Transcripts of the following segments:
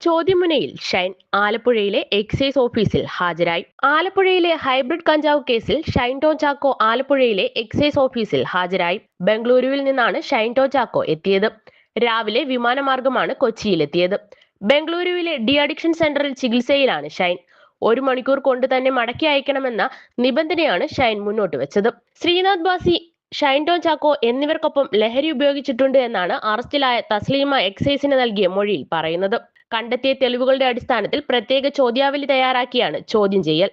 ചോദ്യമുനയിൽ ഷൈൻ ആലപ്പുഴയിലെ എക്സൈസ് ഓഫീസിൽ ഹാജരായി. ആലപ്പുഴയിലെ ഹൈബ്രിഡ് കഞ്ചാവ് കേസിൽ ഷൈൻ ടോ ചാക്കോ ആലപ്പുഴയിലെ എക്സൈസ് ഓഫീസിൽ ഹാജരായി. ബംഗളൂരുവിൽ നിന്നാണ് ഷൈൻ ടോ ചാക്കോ എത്തിയത്. രാവിലെ വിമാനമാർഗമാണ് കൊച്ചിയിലെത്തിയത്. ബംഗളൂരുവിലെ ഡി അഡിക്ഷൻ സെന്ററിൽ ചികിത്സയിലാണ് ഷൈൻ. ഒരു മണിക്കൂർ കൊണ്ട് തന്നെ മടക്കി അയക്കണമെന്ന നിബന്ധനയാണ് ഷൈൻ മുന്നോട്ട് വെച്ചത്. ശ്രീനാഥ് ബാസി ഷൈൻ ടോം ചാക്കോ എന്നിവർക്കൊപ്പം ലഹരി ഉപയോഗിച്ചിട്ടുണ്ട് എന്നാണ് അറസ്റ്റിലായ തസ്ലീമ എക്സൈസിന് നൽകിയ മൊഴിയിൽ പറയുന്നത്. കണ്ടെത്തിയ തെളിവുകളുടെ അടിസ്ഥാനത്തിൽ പ്രത്യേക ചോദ്യാവലി തയ്യാറാക്കിയാണ് ചോദ്യം ചെയ്യൽ.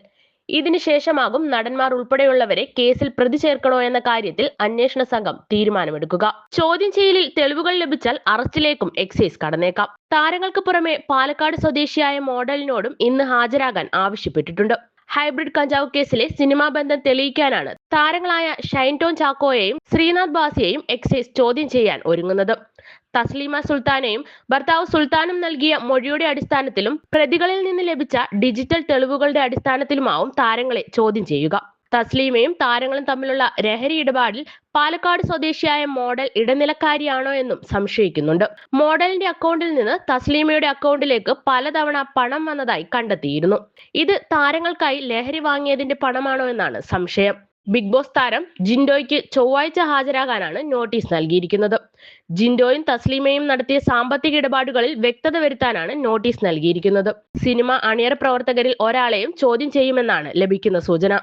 ഇതിനു ശേഷമാകും നടന്മാർ ഉൾപ്പെടെയുള്ളവരെ കേസിൽ പ്രതി ചേർക്കണോ എന്ന കാര്യത്തിൽ അന്വേഷണ സംഘം തീരുമാനമെടുക്കുക. ചോദ്യം ചെയ്യലിൽ തെളിവുകൾ ലഭിച്ചാൽ അറസ്റ്റിലേക്കും എക്സൈസ് കടന്നേക്കാം. താരങ്ങൾക്ക് പുറമെ പാലക്കാട് സ്വദേശിയായ മോഡലിനോടും ഇന്ന് ഹാജരാകാൻ ആവശ്യപ്പെട്ടിട്ടുണ്ട്. ഹൈബ്രിഡ് കഞ്ചാവ് കേസിലെ സിനിമാ ബന്ധം തെളിയിക്കാനാണ് താരങ്ങളായ ഷൈൻ ടോൺ ചാക്കോയെയും ശ്രീനാഥ് ബാസിയെയും എക്സൈസ് ചോദ്യം ചെയ്യാൻ ഒരുങ്ങുന്നത്. തസ്ലീമ സുൽത്താനെയും ഭർത്താവ് സുൽത്താനും നൽകിയ മൊഴിയുടെ അടിസ്ഥാനത്തിലും പ്രതികളിൽ നിന്ന് ലഭിച്ച ഡിജിറ്റൽ തെളിവുകളുടെ അടിസ്ഥാനത്തിലുമാവും താരങ്ങളെ ചോദ്യം ചെയ്യുക. തസ്ലീമയും താരങ്ങളും തമ്മിലുള്ള രഹരി ഇടപാടിൽ പാലക്കാട് സ്വദേശിയായ മോഡൽ ഇടനിലക്കാരിയാണോ എന്നും സംശയിക്കുന്നുണ്ട്. മോഡലിന്റെ അക്കൗണ്ടിൽ നിന്ന് തസ്ലീമയുടെ അക്കൗണ്ടിലേക്ക് പലതവണ പണം വന്നതായി കണ്ടെത്തിയിരുന്നു. ഇത് താരങ്ങൾക്കായി ലഹരി വാങ്ങിയതിന്റെ പണമാണോ എന്നാണ് സംശയം. ബിഗ് ബോസ് താരം ജിൻഡോയ്ക്ക് ചൊവ്വാഴ്ച ഹാജരാകാനാണ് നോട്ടീസ് നൽകിയിരിക്കുന്നത്. ജിൻഡോയും തസ്ലീമയും നടത്തിയ സാമ്പത്തിക ഇടപാടുകളിൽ വ്യക്തത വരുത്താനാണ് നോട്ടീസ് നൽകിയിരിക്കുന്നത്. സിനിമ അണിയറ പ്രവർത്തകരിൽ ഒരാളെയും ചോദ്യം ചെയ്യുമെന്നാണ് ലഭിക്കുന്ന സൂചന.